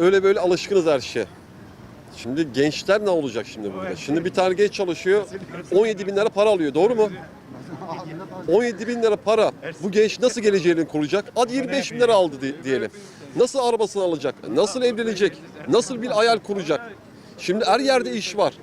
öyle böyle alışkınız her şeye. Şimdi gençler ne olacak şimdi burada? Şimdi bir tane genç çalışıyor 17 bin lira para alıyor doğru mu? 17 bin lira para bu genç nasıl geleceğini kuracak? Hadi 25 bin lira aldı di- diyelim. Nasıl arabasını alacak? Nasıl evlenecek? Nasıl bir hayal kuracak? Şimdi her yerde iş var.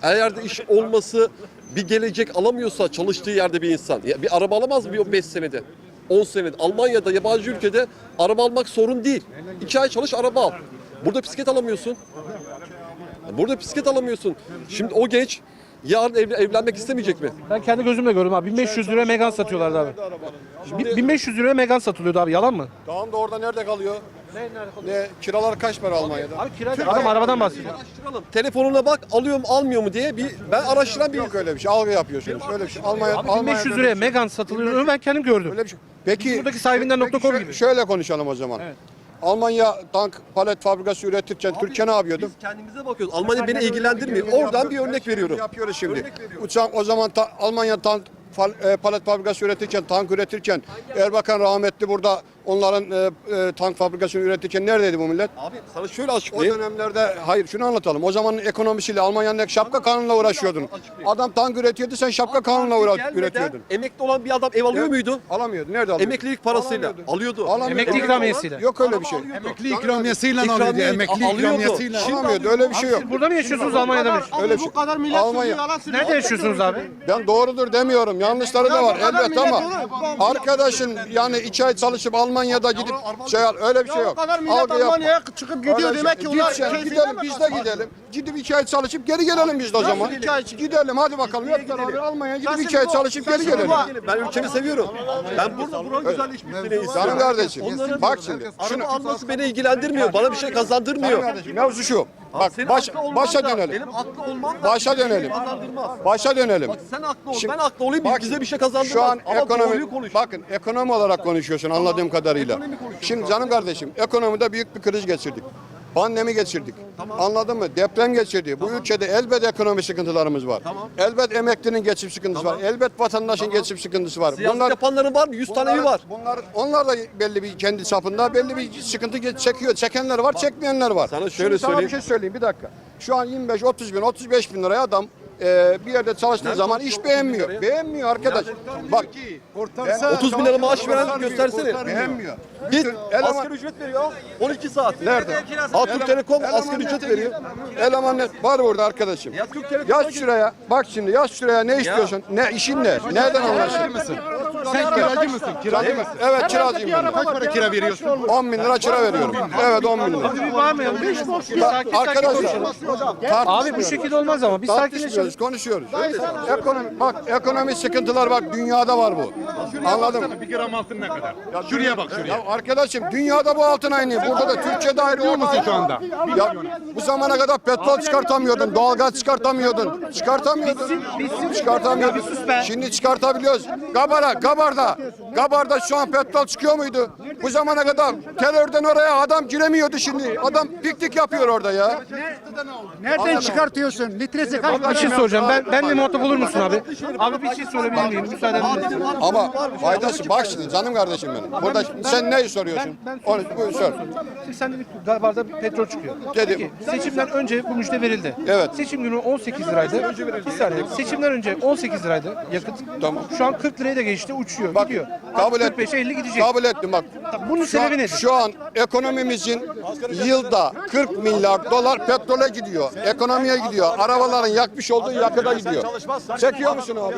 Her yerde iş olması bir gelecek alamıyorsa çalıştığı yerde bir insan. Ya bir araba alamaz mı bir 5 senede? 10 senede. Almanya'da yabancı ülkede araba almak sorun değil. 2 ay çalış araba al. Burada bisiklet alamıyorsun. Burada bisiklet alamıyorsun. Şimdi o genç yarın evlen- evlenmek istemeyecek mi? Ben kendi gözümle gördüm abi. 1500 liraya Megan satıyorlardı abi. Bi- 1500 liraya Megan satılıyordu abi. Yalan mı? Tamam da orada nerede kalıyor? Ne kiralar kaç para Almanya'da? Abi kira adam arabadan bahsediyor. Araştıralım. Telefonuna bak alıyor mu almıyor mu diye bir ben araştıran bir Yok öyle bir şey. Algı yapıyorsunuz. Öyle bir şey. Almanya Abi 1500 liraya Megan satılıyor. Ben kendim gördüm. Öyle bir şey. Peki Buradaki sahibinden peki şö- gibi. Şöyle konuşalım o zaman. Almanya tank palet fabrikası üretirken Türkiye ne yapıyordu? Biz kendimize bakıyoruz. Almanya beni ilgilendirmiyor. Oradan bir örnek veriyorum. Yapıyoruz şimdi. Uçak o zaman ta- Almanya tank fal- e, palet fabrikası üretirken, tank üretirken Erbakan rahmetli burada onların e, e, tank fabrikasını üretirken neredeydi bu millet? Abi sana şöyle O açıklayayım. dönemlerde hayır şunu anlatalım. O zamanın ekonomisiyle Almanya'nın şapka kanunla uğraşıyordun. Adam tank üretiyordu sen şapka kanunla uğra- Gelmeden üretiyordun. Emekli olan bir adam ev alıyor muydu? Alamıyordu. Nerede alıyordu? Emeklilik parasıyla alıyordu. Alamıyordu. Emekli ikramiyesiyle. Yok öyle bir şey. Emekli ikramiyesiyle alıyordu. İkramiye Emekli alıyordu. ikramiyesiyle. Şimdi Alamıyordu. Öyle bir şey yok. Siz burada mı yaşıyorsunuz Almanya'da mı? Öyle bir şey. Almanya. Nerede yaşıyorsunuz abi? Ben doğrudur demiyorum. Yanlışları da var elbette ama arkadaşın yani iki ay çalışıp Almanya'da gidip şey al öyle bir şey yok. O kadar millet Algı yapma. Almanya'ya çıkıp gidiyor Öyle şey- demek ki onlar Gideceksin, keyfine gidelim mi biz de kaçıyor? gidelim. Gidip iki ay çalışıp geri gelelim biz de o zaman. iki ay? Gidelim hadi bakalım hep beraber Almanya'ya gidip Sen iki ay bu- çalışıp sen geri gelelim. bu- Ben ülkemi seviyorum. Ben burada buranın güzelleşmesini Canım istiyorum. kardeşim Onların bak şimdi şunu araba alması beni ilgilendirmiyor. Bana bir şey Canım kazandırmıyor. kardeşim mevzu şu. Bak Senin baş, haklı olman başa da, dönelim. Benim haklı olmam da Başa dönelim. kazandırmaz. Başa dönelim. Bak sen haklı ol, Şimdi- ben haklı olayım Bak, bize bir şey kazandırmaz. Şu an Ama doğruyu ekonomi, konuş. bakın ekonomi olarak konuşuyorsun anladığım kadarıyla. ekonomi. Şimdi canım kardeşim ekonomide büyük bir kriz geçirdik. Pandemi geçirdik. Anladın mı? Deprem geçirdi. Bu ülkede elbet ekonomi sıkıntılarımız var. Elbet emeklinin geçim sıkıntısı var. Elbet vatandaşın geçim sıkıntısı var. Siyaset yapanların var mı? 100 tane evi var. Bunlar, onlar da belli bir kendi çapında belli bir sıkıntı çekiyor. Çekenler var, çekmeyenler var. Sana şöyle Şimdi sana söyleyeyim. bir şey söyleyeyim bir dakika. Şu an 25, 30 bin, 35 bin liraya adam e, bir yerde çalıştığı zaman iş beğenmiyor. Beğenmiyor arkadaş. Bak. ben- 30 bin lira maaş veren göstersene. Beğenmiyor. Git eleman- asgari ücret veriyor. 12 saat. Nerede? Ha Türk Telekom Eleman asgari ücret veriyor. Eleman var burada arkadaşım. Yaz şuraya. Bak şimdi yaz şuraya ne istiyorsun? Ne işin ne? Nereden anlaşıyorsun? Sen kiracı mısın? Kiracı mısın? Evet kiracıyım ben. Kaç para kira veriyorsun? 10 bin lira kira veriyorum. Evet 10 bin lira. Bir bağırmayalım. Bir bir sakin sakin Arkadaşlar. Abi bu şekilde olmaz ama. Biz sakinleşelim. tartışmıyoruz, konuşuyoruz. Ekonomi, bak ekonomi sıkıntılar var, dünyada var bu. Anladın mı? Bir gram altın ne kadar? Şuraya bak şuraya. Ya arkadaşım dünyada bu altın aynı. Burada da Türkiye'de ayrı Biliyor musun şu anda? Ya bu zamana kadar petrol çıkartamıyordun, doğalgaz çıkartamıyordun. Çıkartamıyordun. Çıkartamıyordun. Şimdi çıkartabiliyoruz. Gabara, Gabar'da. Gabar'da şu an petrol çıkıyor muydu? Bu zamana kadar terörden oraya adam giremiyordu şimdi. Adam piknik yapıyor orada ya. Nereden çıkartıyorsun? Litresi kaç Bir şey soracağım. Ben ben de muhatap olur musun abi? Abi bir şey sorabilir miyim? Müsaade eder Ama faydası bak şimdi canım kardeşim benim. Burada sen neyi soruyorsun? Ben, ben Onu buyur sor. Şimdi sen dedin ki galiba petrol çıkıyor. Dedim. Peki seçimden önce bu müjde verildi. Evet. Seçim günü 18 liraydı. Bir saniye. Seçimden önce 18 liraydı yakıt. Tamam. Şu an 40 liraya da geçti uçuyor Bak gidiyor. kabul et. 45'e 50 gidecek. Kabul ettim bak. Bunun Şu an, sebebi nedir? şu an ekonomimizin yılda 40 milyar dolar petrole gidiyor. Ekonomiye gidiyor. Arabaların yakmış olduğu yakıda gidiyor. Çekiyor musun abi?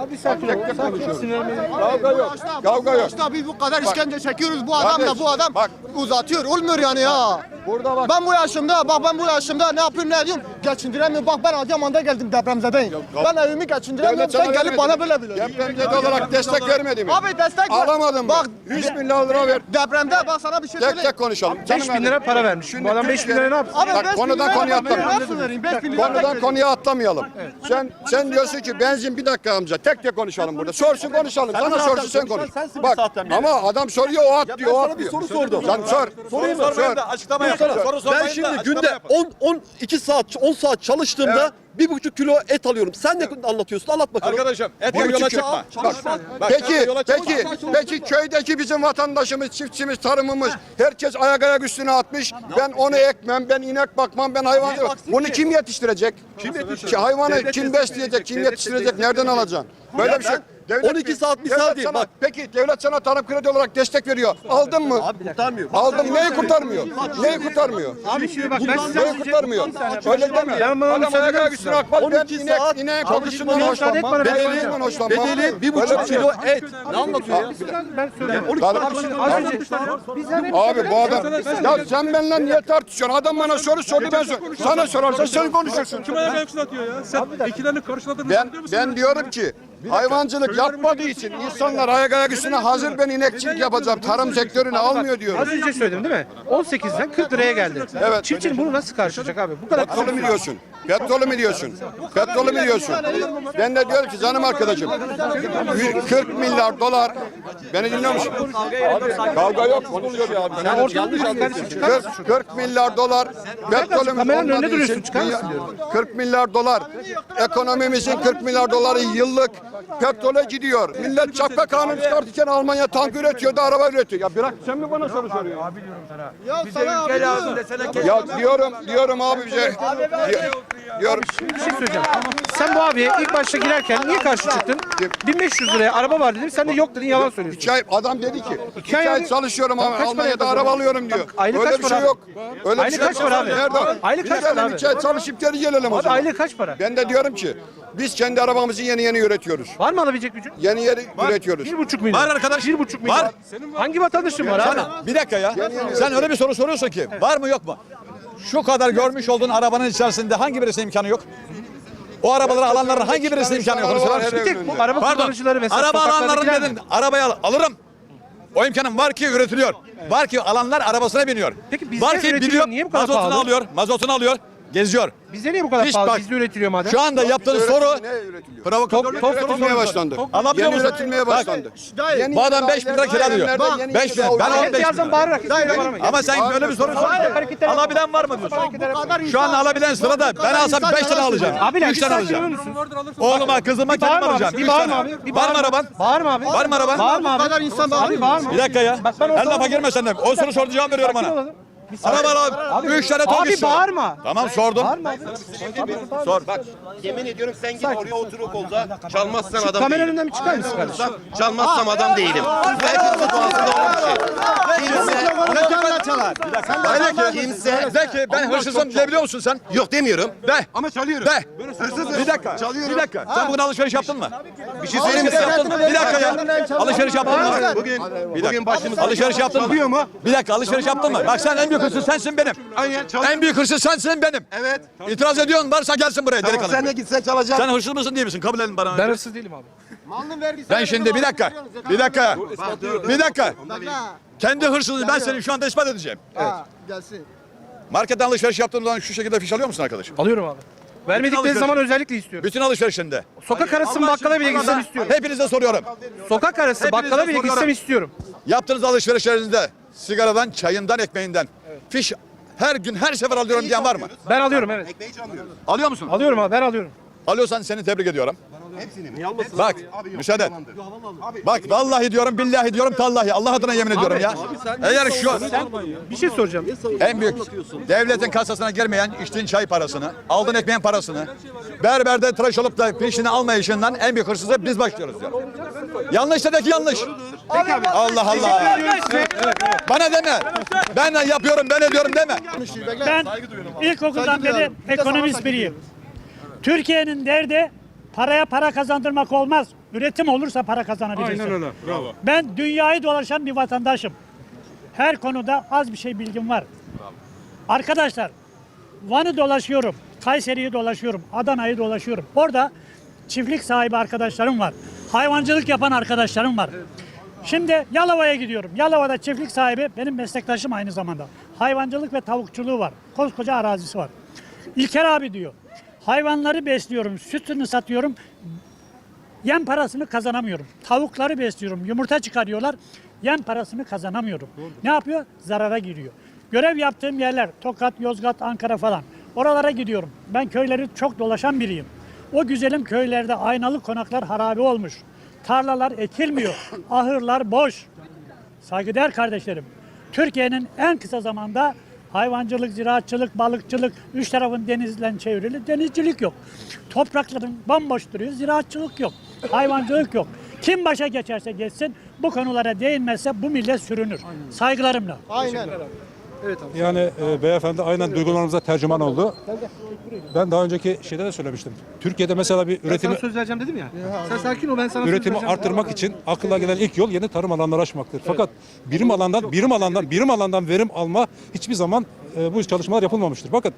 Abi sakin ol. Sakin ol. Sinirlenmeyin. Kavga yok. Kavga yok. İşte biz bu kadar işkence çekiyoruz. Bu adam da bu adam bak. uzatıyor. Olmuyor yani ya. Burada bak. Ben bu yaşımda, bak ben bu yaşımda ne yapıyorum ne ediyorum? Geçindiremiyorum. Bak ben Adıyaman'da geldim depremzedeyim. Ben evimi geçindiremiyorum. Sen gelip bana böyle böyle. Depremzede olarak destek vermedi mi? Abi destek ver. Alamadım bak. Bak 100 milyar lira ver. depremde bak sana bir şey Tek söyleyeyim. tek konuşalım. 5 bin lira para vermiş. Bu adam 5 bin lira ne yapsın? Abi Bak, beş bin konudan lira konuya ben atlamayalım. Nasıl vereyim? 5 bin lira Konudan tek konuya atlamayalım. Sen sen diyorsun ki benzin bir dakika amca tek tek konuşalım burada. Sorsun konuşalım. Sana zaten sorsun sen konuşan konuş. sensin bir Bak saatten beri. ama adam soruyor o at diyor o sana bir diyor. soru sordum. Sen sor. Mı? Sormayın da açıklama yapın. Soru Ben da şimdi açıklama günde yapın. 10 12 saat 10 saat çalıştığımda bir buçuk kilo et alıyorum. Sen ne anlatıyorsun? Anlat bakalım. Arkadaşım et Bir yola buçuk kilo- çıkma. Çalışma. Bak, Peki, yola peki, çıkma. peki köydeki bizim vatandaşımız, çiftçimiz, tarımımız herkes ayak ayak üstüne atmış. Ben onu ekmem, ben inek bakmam, ben hayvan. Baksın Bunu ki? kim yetiştirecek? Kim yetiştirecek? Hayvanı Devlet kim besleyecek, kim devlet yetiştirecek, nereden alacaksın? Böyle bir şey. ben Devlet 12 mi- saat misal devlet diyeyim, sana- bak. Peki devlet sana tarım kredi olarak destek veriyor. Aldın mı? Abi kurtarmıyor. Aldım. Neyi kurtarmıyor? Neyi kurtarmıyor? Abi şimdi bak ben size Neyi kurtarmıyor? Öyle deme. Ben bana Adam müsaade ayak ayak. Ben 12 inek, saat- ineğin kokusundan müsaade hoşlanmam. ben Bedeli, Bedelinden hoşlanmam. bedeli bir Böyle buçuk bir şey. kilo et. Ne anlatıyor ya? ben hani Abi bu adam ya sen benimle niye tartışıyorsun? Adam bana soru sordu ben sor. Sana sorarsa sen konuşursun. Kim ayak yükseltiyor ya? Sen ikilerini karşıladığını Ben ben diyorum ki hayvancılık yapmadığı için insanlar ayak ayak üstüne hazır ben inekçilik yapacağım. Tarım sektörünü almıyor. Az önce söyledim değil mi? 18'den 40 liraya geldi. Evet. Çiftçinin bunu nasıl karşılayacak abi? Bu kadar mü diyorsun? Petrolü mü diyorsun? Petrolü mü diyorsun? Ben de diyorum ki canım arkadaşım 40 milyar dolar beni dinliyor musun? Kavga yok konuşuyor bir abi. Sen yanlış anlıyorsun. 40, 40 milyar dolar petrolümüz kameranın önünde olmadığı duruyorsun, için çıkar mısın dünya- 40 milyar dolar ekonomimizin 40 milyar doları yıllık petrole gidiyor. Millet çapka kanun çıkartırken Almanya tank üretiyor da araba üretiyor. Ya bırak sen mi bana soru soruyorsun? Ya sana abi. Ya diyorum diyorum abi bize diyorum Bir şey söyleyeceğim. Sen bu abiye ilk başta girerken niye karşı çıktın? 1500 liraya araba var dedim. Sen de yok dedin yalan söylüyorsun. İki ay adam dedi ki iki, ay çalışıyorum ama kaç para Almanya'da araba alıyorum diyor. aylık Öyle kaç bir para şey abi? yok. Öyle Aylık bir şey kaç para abi? Nerede? Aylık kaç para abi? iki ay çalışıp geri gelelim o Abi zaman. aylık kaç para? Ben de diyorum ki biz kendi arabamızı yeni yeni üretiyoruz. Var mı alabilecek gücün? Yeni yeni üretiyoruz. 1,5 milyon. Var arkadaş. 1,5 milyon. Var. Hangi vatandaşın var abi? Bir dakika ya. Sen öyle bir soru soruyorsun ki var mı yok mu? Şu kadar görmüş olduğun arabanın içerisinde hangi birisinin imkanı yok? O arabaları alanların hangi birisinin imkanı yok? Onu söyler misin? Bir tek bu araba Pardon. kullanıcıları mesela Araba alanların dedin. Arabayı al- alırım. O imkanım var ki üretiliyor. Var ki alanlar arabasına biniyor. Peki bizde var ki üretiliyor, biliyor, niye bu kadar mazotunu pahalı? alıyor, mazotunu alıyor, geziyor. Bizde niye bu kadar Hiç pahalı? bak- Bizde üretiliyor madem. Şu anda yaptığınız soru Ne üretiliyor? provokatörlük Tok- Üretilmeye başlandı. Alabiliyor Yeni musun? üretilmeye başlandı. Bu adam 5 bin lira kira diyor. Bak, yeni 5 bin. Ben daha- 15 bin. Birazdan bağırarak istediğine bağırmayın. Ama sen böyle bir soru soruyorsun. Alabilen var mı diyorsun? Şu an alabilen sırada ben alsam 5 tane alacağım. Abiler 3 bir tane sakin olur alacağım. Oğluma, kızıma kendim Bağırma alacağım. abi. Bir Üç bağırma tane. abi. Bir Var mı bağırma. araban? Bağırma abi. Var mı araban? Bağırma abi. Bu kadar insan Abi bağırıyor. bağırma. Bir dakika ya. Ben Her lafa girme sen de. O soru sordu cevap veriyorum Sakin bana. olalım. Bir sakin- Araba al. Abi- 3 tane ton Abi bağırma. Tamam sordum. Bağırma abi. Sor. Yemin ediyorum sen git oraya otur kolda. Çalmazsan adam Kamera değilim. önünden bir çıkar mısın kardeşim? Çalmazsam adam değilim. Herkesin doğasında olan bir şey. Kimse, kimse De ki ben hırsızım diyebiliyor musun sen? yok demiyorum. De. Ama çalıyorum. De. Bir dakika. Bir dakika. Sen bugün alışveriş yaptın mı? Bir şey söyleyeyim mi mı? Bir dakika ya. Alışveriş yaptın mı? Bugün, Bir dakika. bugün başımız Alışveriş yaptın mı? mu? Bir dakika alışveriş yaptın mı? Bak sen en büyük hırsız sensin benim. Aynen. En büyük hırsız sensin benim. Evet. İtiraz ediyorsun varsa gelsin buraya Tamam, delikanlı. sen de gitsen çalacak. Sen hırsız mısın değil misin? Kabul edin bana. Ben hırsız değilim abi. Malının vergisi. Ben şimdi bir dakika. Bir dakika. Bir dakika. Kendi hırsızlığı ben senin şu anda ispat edeceğim. Ha, gelsin. Marketten alışveriş yaptığın zaman şu şekilde fiş alıyor musun arkadaş? Alıyorum abi. Vermedikleri zaman özellikle istiyorum. Bütün alışverişinde. Sokak arası bakkala bile gitsem istiyorum. Hepinize soruyorum. Sokak arası Hepinize bakkala bile soruyorum. gitsem istiyorum. Yaptığınız alışverişlerinizde sigaradan, çayından, ekmeğinden fiş her gün her sefer alıyorum diyen var mı? Ben alıyorum evet. Alıyor musun? Alıyorum abi ben alıyorum. Alıyorsan seni tebrik ediyorum. Bak müsaade et. Bak vallahi diyorum billahi diyorum tallahi Allah adına yemin ediyorum ya. Eğer şu Bir şey soracağım. en büyük devletin kasasına girmeyen içtiğin çay parasını, aldığın ekmeğin parasını, berberde tıraş olup da peşini almayışından en büyük hırsızı biz başlıyoruz diyor. Yanlış dedik yanlış. Allah Allah. Bana deme. Ben yapıyorum ben ediyorum deme. Ben ilkokuldan beri ekonomist biriyim. Türkiye'nin derdi paraya para kazandırmak olmaz. Üretim olursa para kazanabilirsin. Aynen öyle. Bravo. Ben dünyayı dolaşan bir vatandaşım. Her konuda az bir şey bilgim var. Arkadaşlar Van'ı dolaşıyorum, Kayseri'yi dolaşıyorum, Adana'yı dolaşıyorum. Orada çiftlik sahibi arkadaşlarım var. Hayvancılık yapan arkadaşlarım var. Şimdi Yalova'ya gidiyorum. Yalova'da çiftlik sahibi benim meslektaşım aynı zamanda. Hayvancılık ve tavukçuluğu var. Koskoca arazisi var. İlker abi diyor. Hayvanları besliyorum, sütünü satıyorum. Yem parasını kazanamıyorum. Tavukları besliyorum, yumurta çıkarıyorlar. Yem parasını kazanamıyorum. Ne yapıyor? Zarara giriyor. Görev yaptığım yerler Tokat, Yozgat, Ankara falan. Oralara gidiyorum. Ben köyleri çok dolaşan biriyim. O güzelim köylerde aynalı konaklar harabe olmuş. Tarlalar ekilmiyor. Ahırlar boş. Saygıdeğer kardeşlerim. Türkiye'nin en kısa zamanda hayvancılık, ziraatçılık, balıkçılık, üç tarafın denizle çevrili denizcilik yok. Toprakların bomboş duruyor, ziraatçılık yok, hayvancılık yok. Kim başa geçerse geçsin bu konulara değinmezse bu millet sürünür. Saygılarımla. Aynen. Yani e, beyefendi aynen duygularımıza tercüman oldu. Ben daha önceki şeyde de söylemiştim. Türkiye'de mesela bir Ben üretimi sana söz vereceğim dedim ya. Sen sakin ol ben sana söz üretimi vereceğim. artırmak için akılla gelen ilk yol yeni tarım alanları açmaktır. Fakat birim alandan birim alandan birim alandan verim alma hiçbir zaman e, bu çalışmalar yapılmamıştır. Fakat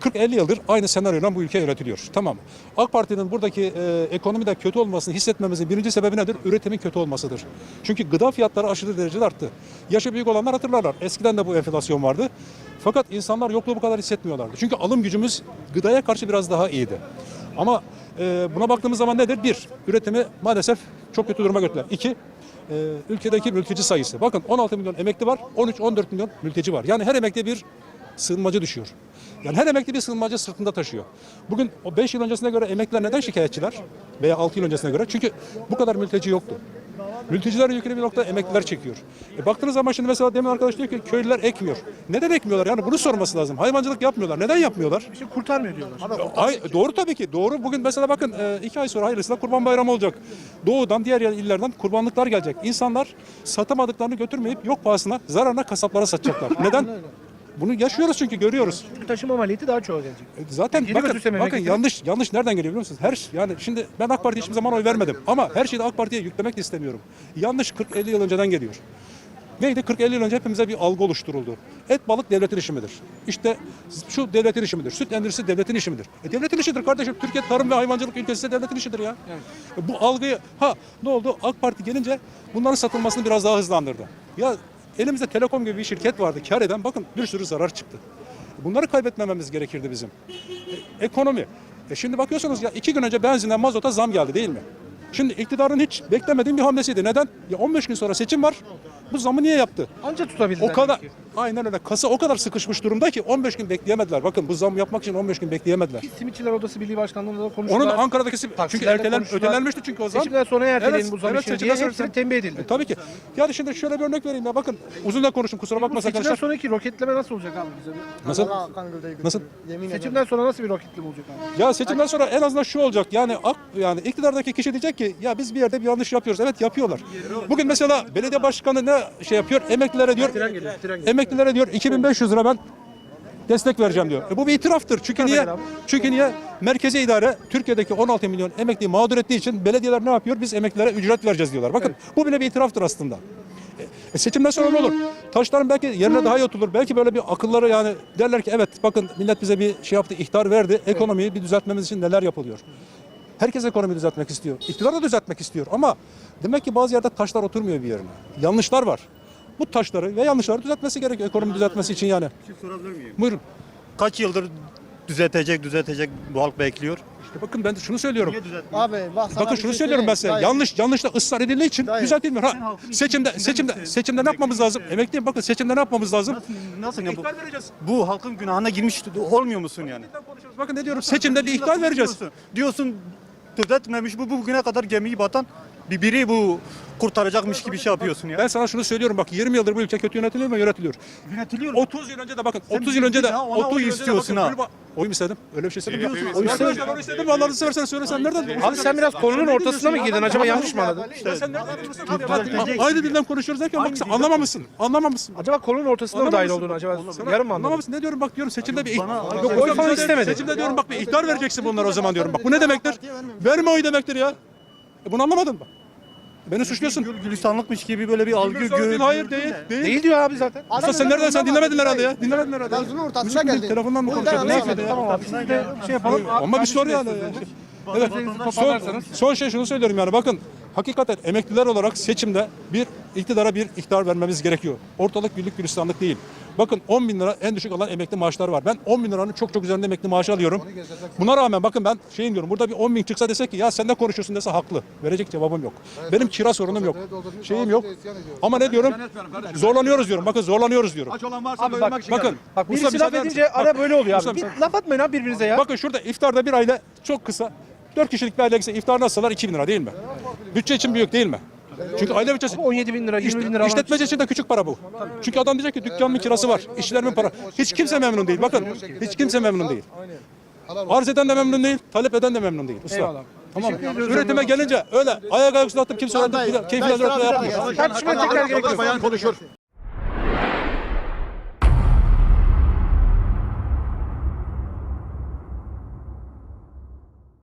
40-50 yıldır aynı senaryoyla bu ülke yönetiliyor. Tamam. mı? AK Parti'nin buradaki e, ekonomide kötü olmasını hissetmemizin birinci sebebi nedir? Üretimin kötü olmasıdır. Çünkü gıda fiyatları aşırı derecede arttı. Yaşı büyük olanlar hatırlarlar. Eskiden de bu enflasyon vardı. Fakat insanlar yokluğu bu kadar hissetmiyorlardı. Çünkü alım gücümüz gıdaya karşı biraz daha iyiydi. Ama e, buna baktığımız zaman nedir? Bir, üretimi maalesef çok kötü duruma götürdüler. İki, e, ülkedeki mülteci sayısı. Bakın 16 milyon emekli var, 13-14 milyon mülteci var. Yani her emekli bir sığınmacı düşüyor. Yani her emekli bir sığınmacı sırtında taşıyor. Bugün o 5 yıl öncesine göre emekliler neden şikayetçiler? Veya 6 yıl öncesine göre? Çünkü bu kadar mülteci yoktu. Mülteciler yükünü bir nokta emekliler çekiyor. E baktığınız zaman şimdi mesela demin arkadaş diyor ki köylüler ekmiyor. Neden ekmiyorlar? Yani bunu sorması lazım. Hayvancılık yapmıyorlar. Neden yapmıyorlar? Şey kurtarmıyor diyorlar. Ay, doğru tabii ki. Doğru. Bugün mesela bakın e, iki ay sonra hayırlısıyla kurban bayramı olacak. Doğudan diğer illerden kurbanlıklar gelecek. İnsanlar satamadıklarını götürmeyip yok pahasına zararına kasaplara satacaklar. Neden? Bunu yaşıyoruz çünkü görüyoruz. Çünkü taşıma maliyeti daha çok gelecek. E, Zaten Yeni bakın, bakın yanlış yanlış nereden geliyor biliyor musunuz? Her yani şimdi ben AK Parti'ye hiçbir zaman oy vermedim ama her şeyi de AK Parti'ye yüklemek de istemiyorum. Yanlış 40-50 yıl önceden geliyor. Neydi? 40-50 yıl önce hepimize bir algı oluşturuldu. Et balık devletin işi midir? İşte şu devletin işi midir? Süt endüstrisi devletin işi midir? E devletin işidir kardeşim. Türkiye tarım ve hayvancılık ülkesi de devletin işidir ya. E bu algıyı ha ne oldu? AK Parti gelince bunların satılmasını biraz daha hızlandırdı. Ya elimizde Telekom gibi bir şirket vardı kar eden bakın bir sürü zarar çıktı. Bunları kaybetmememiz gerekirdi bizim. E, ekonomi. E şimdi bakıyorsunuz ya iki gün önce benzine mazota zam geldi değil mi? Şimdi iktidarın hiç beklemediğim bir hamlesiydi. Neden? Ya 15 gün sonra seçim var. Bu zamı niye yaptı? Anca tutabildiler. O kadar belki. aynen öyle. Kasa o kadar sıkışmış durumda ki 15 gün bekleyemediler. Bakın bu zam yapmak için 15 gün bekleyemediler. Simitçiler Odası Birliği Başkanlığı'nda da konuştular. Onun Ankara'daki çünkü Taksilerde ertelen, konuştular. ötelenmişti çünkü o zam. Seçimden sonra erteleyin Evet, bu zam evet, işini seçimden diye sonra- hepsini tembih edildi. E, tabii ki. Yani şimdi şöyle bir örnek vereyim ya. Bakın uzun da konuştum kusura Bu bakmasın seçimden arkadaşlar. sonraki roketleme nasıl olacak abi bize? Nasıl? Allah kan gövdeyi Nasıl? Yemin ederim. Seçimden sonra nasıl bir roketleme olacak abi? Ya seçimden sonra en azından şu olacak. Yani ak, yani iktidardaki kişi diyecek ki ya biz bir yerde bir yanlış yapıyoruz. Evet yapıyorlar. Bugün mesela belediye başkanı ne şey yapıyor? Emeklilere diyor. Emeklilere diyor 2500 lira ben destek vereceğim diyor. E bu bir itiraftır. Çünkü niye? Çünkü niye? Merkezi idare Türkiye'deki 16 milyon emekliyi mağdur ettiği için belediyeler ne yapıyor? Biz emeklilere ücret vereceğiz diyorlar. Bakın bu bile bir itiraftır aslında. E, seçimden sonra ne olur? Taşların belki yerine daha iyi oturur. Belki böyle bir akılları yani derler ki evet bakın millet bize bir şey yaptı, ihtar verdi. Ekonomiyi bir düzeltmemiz için neler yapılıyor? Herkes ekonomiyi düzeltmek istiyor. İktidar da düzeltmek istiyor ama demek ki bazı yerde taşlar oturmuyor bir yerine. Yanlışlar var. Bu taşları ve yanlışları düzeltmesi gerekiyor ekonomi düzeltmesi için yani. Bir şey sorabilir miyim? Buyurun. Kaç yıldır düzeltecek düzeltecek bu halk bekliyor? İşte bakın ben de şunu söylüyorum. Abi bak sana Bakın bir şunu şey söylüyorum ben size. Yanlış yanlışla ısrar edildiği için Dayı. düzeltilmiyor. Ha, seçimde seçimde seçimde ne yapmamız lazım? Emekliyim bakın seçimde ne yapmamız lazım? Nasıl ya bu? İhtar vereceğiz. Bu halkın günahına girmiş olmuyor musun yani? Bakın ne diyorum? Seçimde bir ihtar vereceğiz. Diyorsun, diyorsun düzeltmemiş bu bugüne kadar gemiyi batan bir biri bu kurtaracakmış gibi şey yapıyorsun ya. Ben sana şunu söylüyorum bak 20 yıldır bu ülke kötü yönetiliyor mu? Yönetiliyor. Yönetiliyor. 30 yıl önce de bakın Sen 30 yıl önce de ya, ona 30 oy yıl istiyorsun ha. Oy mu istedim? Öyle bir şey istedim. mi? Oy istedim. oy istedim mi? Allah'ını seversen söylesen nereden? Abi sen biraz konunun ortasına mı girdin? Acaba yanlış mı anladın? Ya sen nereden Aynı dilden konuşuyoruz derken bak sen anlamamışsın. Anlamamışsın. Acaba konunun ortasına mı dahil oldun acaba? Yarım mı anladın? Anlamamışsın. Ne diyorum bak diyorum seçimde bir ihtar. Yok, oy falan istemedi. Seçimde diyorum bak bir ihtar vereceksin bunlara o zaman diyorum. Bak bu ne demektir? Verme oy demektir ya. E bunu anlamadın mı? Beni suçluyorsun. Gül gülistanlıkmış gibi böyle bir algı Değil, hayır değil. Değil. Değil diyor abi zaten. Usta sen nereden sen dinlemedin herhalde ya. Dinlemedin herhalde. Mevzunun ortasına Müzik mi? geldi. Telefondan mı anlamadım. Neyse ya. Tamam abi siz de şey yapalım. Ama bir soru yani. Evet. Son, son şey şunu söylüyorum yani bakın hakikaten emekliler olarak seçimde bir iktidara bir iktidar vermemiz gerekiyor. Ortalık güllük gülistanlık değil. Bakın 10 bin lira en düşük alan emekli maaşlar var. Ben 10 bin liranın çok çok üzerinde emekli maaşı alıyorum. Buna rağmen bakın ben şeyin diyorum burada bir 10 bin çıksa desek ki ya sen ne konuşuyorsun dese haklı. Verecek cevabım yok. Benim kira sorunum yok. Şeyim yok. Ama ne diyorum? Zorlanıyoruz diyorum. Bakın zorlanıyoruz diyorum. Aç olan varsa Abi bak, için Bakın. Bak birisi laf edince ara böyle oluyor abi. Bir laf atmayın abi birbirinize ya. Bakın şurada iftarda bir aile çok kısa 4 kişilik bir aile gitse iftar nasıllar 2000 lira değil mi? Bütçe için büyük değil mi? Çünkü aile bütçesi 17 bin lira, 20 İşte, bin lira. işletmeci için de küçük para bu. Çünkü adam diyecek ki dükkanımın kirası var, işçilerimin para. Hiç kimse memnun değil. Bakın hiç kimse memnun değil. Arz eden de memnun değil, talep eden de memnun değil. Usta. Eyvallah. Tamam? Üretime gelince öyle ayak ayak uzatıp kimse öyle keyifli yapmıyor. Tartışmaya tekrar gerek yok. Bayan konuşur.